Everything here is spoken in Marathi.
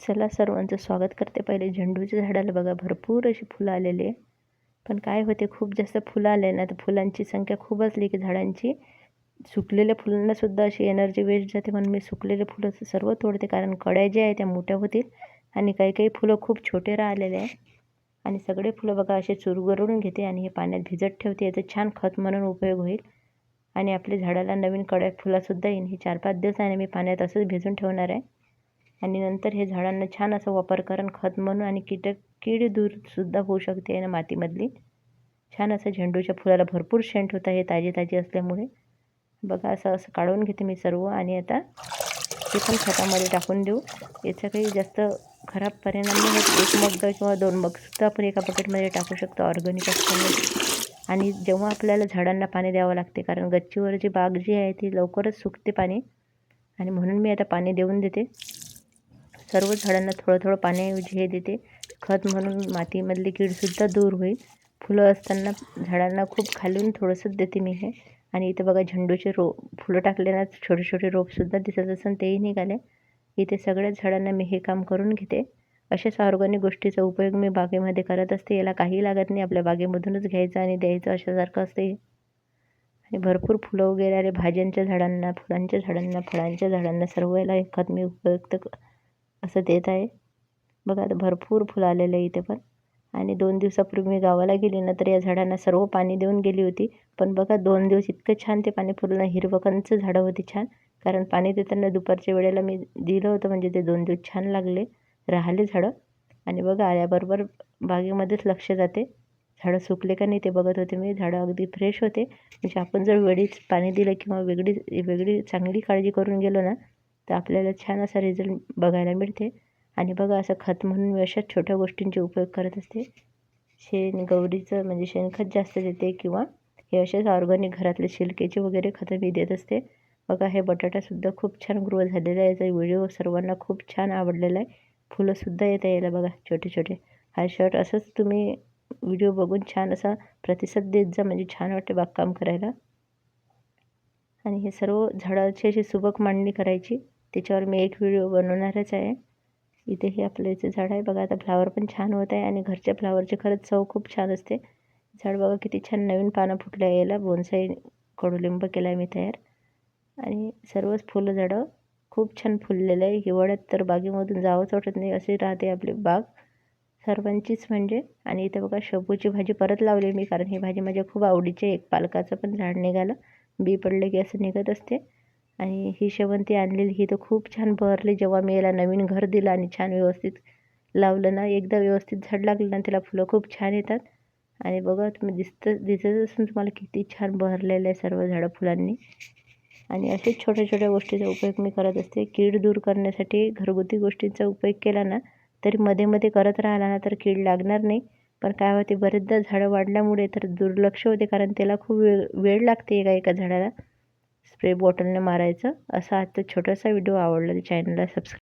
चला सर्वांचं स्वागत करते. पहिले झेंडूच्या झाडाला बघा भरपूर अशी फुलं आलेली आहे. पण काय होते खूप जास्त फुलं आले ना तर फुलांची संख्या खूप असली की झाडांची. सुकलेल्या फुलांनासुद्धा अशी एनर्जी वेस्ट जाते म्हणून मी सुकलेले फुलं सर्व तोडते कारण कड्या ज्या आहे त्या मोठ्या होतील. आणि काही काही फुलं खूप छोटे राहिलेले आहे. आणि सगळे फुलं बघा असे चुरगरून घेते आणि हे पाण्यात भिजत ठेवते. याचं छान खत म्हणून उपयोग होईल. आणि आपल्या झाडाला नवीन कड्या फुलासुद्धा येईन हे चार पाच दिवस आणि मी पाण्यात असंच भिजून ठेवणार आहे. आणि नंतर हे झाडांना छान असं वापर करून खत म्हणून आणि कीटक कीड दूरसुद्धा होऊ शकते आहे ना मातीमधली. छान असं झेंडूच्या फुलाला भरपूर शेंट होतं हे ताजी ताजी असल्यामुळे. बघा असं असं काढून घेते मी सर्व आणि आता ते पण खतामध्ये टाकून देऊ. याचा काही जास्त खराब परिणाम नाही होत. एक मग किंवा दोन मगसुद्धा आपण एका बकेटमध्ये टाकू शकतो ऑर्गॅनिक असल्यामुळे. आणि जेव्हा आपल्याला झाडांना पाणी द्यावं लागते कारण गच्चीवर जी बाग जी आहे ती लवकरच सुकते पाणी. आणि म्हणून मी आता पाणी देऊन देते. सर्व झाडांना थोडं थोडं पाण्याऐवजी हे देते. खत म्हणून मातीमधली कीडसुद्धा दूर होईल. फुलं असताना झाडांना खूप खालून थोडंसंच देते मी हे. आणि इथे बघा झेंडूचे रो फुलं टाकले छोटे छोटे रोपसुद्धा दिसत असून तेही निघाले. इथे सगळ्याच झाडांना मी हे काम करून घेते. अशाच ऑर्गॅनिक गोष्टीचा उपयोग मी बागेमध्ये करत असते. याला काही लागत नाही. आपल्या बागेमधूनच घ्यायचं आणि द्यायचं अशासारखं असते आणि भरपूर फुलं वगैरे आले भाज्यांच्या झाडांना फुलांच्या झाडांना फळांच्या झाडांना सर्व याला हे खत मी उपयुक्त असं देत आहे. बघा आता भरपूर फुलं आलेलं आहे इथे पण. आणि दोन दिवसापूर्वी मी गावाला गेली ना तर या झाडांना सर्व पाणी देऊन गेली होती. पण बघा दोन दिवस इतकं छान ते पाणी पूर्ण हिरवकांचं झाडं होती छान. कारण पाणी देताना दुपारच्या वेळेला मी दिलं होतं म्हणजे ते दोन दिवस छान लागले. राहिले झाडं. आणि बघा आल्याबरोबर बागेमध्येच लक्ष जाते. झाडं सुकले का नाही ते बघत होते मी. झाडं अगदी फ्रेश होते. म्हणजे आपण जर वेळीच पाणी दिलं किंवा वेगळी वेगळी चांगली काळजी करून गेलो ना तर आपल्याला छान असा रिझल्ट बघायला मिळते. आणि बघा असं खत म्हणून मी अशाच छोट्या गोष्टींचे उपयोग करत असते. शेण गौरीचं म्हणजे शेणखत जास्त देते किंवा हे असेच ऑर्गॅनिक घरातले शिलकेचे वगैरे खतं मी देत असते. बघा हे बटाटासुद्धा खूप छान ग्रो झालेला आहे. याचा व्हिडिओ सर्वांना खूप छान आवडलेला आहे. फुलंसुद्धा येता यायला बघा छोटे छोटे. हा शर्ट असंच तुम्ही व्हिडिओ बघून छान असा प्रतिसाद देत जा म्हणजे छान वाटते बागकाम करायला. आणि हे सर्व झाडाची अशी सुबक मांडणी करायची. त्याच्यावर मी एक व्हिडिओ बनवणारच आहे. इथे हे आपलं याचं झाड आहे. बघा आता फ्लावर पण छान होत आहे आणि घरच्या फ्लावरची खरंच चव खूप छान असते. झाड बघा किती छान नवीन पानं फुटलं आहे याला. बोनसाई कडुलिंब केला आहे मी तयार. आणि सर्वच फुलं झाडं खूप छान फुललेलं आहे. हिवाळ्यात तर बागेमधून जावंच वाटत नाही असे राहते आपली बाग. सर्वांचीच म्हणजे. आणि इथे बघा शेपूची भाजी परत लावली मी कारण ही भाजी माझ्या खूप आवडीची एक पालकाचं पण झाड निघालं. बी पडलं की असं निघत असते. आणि ही शेवंती आणलेली ही तर खूप छान बहरली जेव्हा मी याला नवीन घर दिलं आणि छान व्यवस्थित लावलं ना एकदा व्यवस्थित झाड लागलं ना त्याला फुलं खूप छान येतात. आणि बघा तुम्ही दिसतं दिसत असून तुम्हाला किती छान बहरलेलं आहे सर्व झाडं फुलांनी. आणि असेच छोट्या छोट्या गोष्टीचा उपयोग मी करत असते. कीड दूर करण्यासाठी घरगुती गोष्टींचा उपयोग केला ना तरी मध्ये मध्ये करत राहिला ना तर कीड लागणार नाही. पण काय होते बरेचदा झाडं वाढल्यामुळे तर दुर्लक्ष होते कारण त्याला खूप वेळ वेळ लागते एका एका झाडाला. स्प्रे बॉटलने मारायचं. असा आजचा छोटासा व्हिडिओ आवडला चॅनलला सबस्क्राईब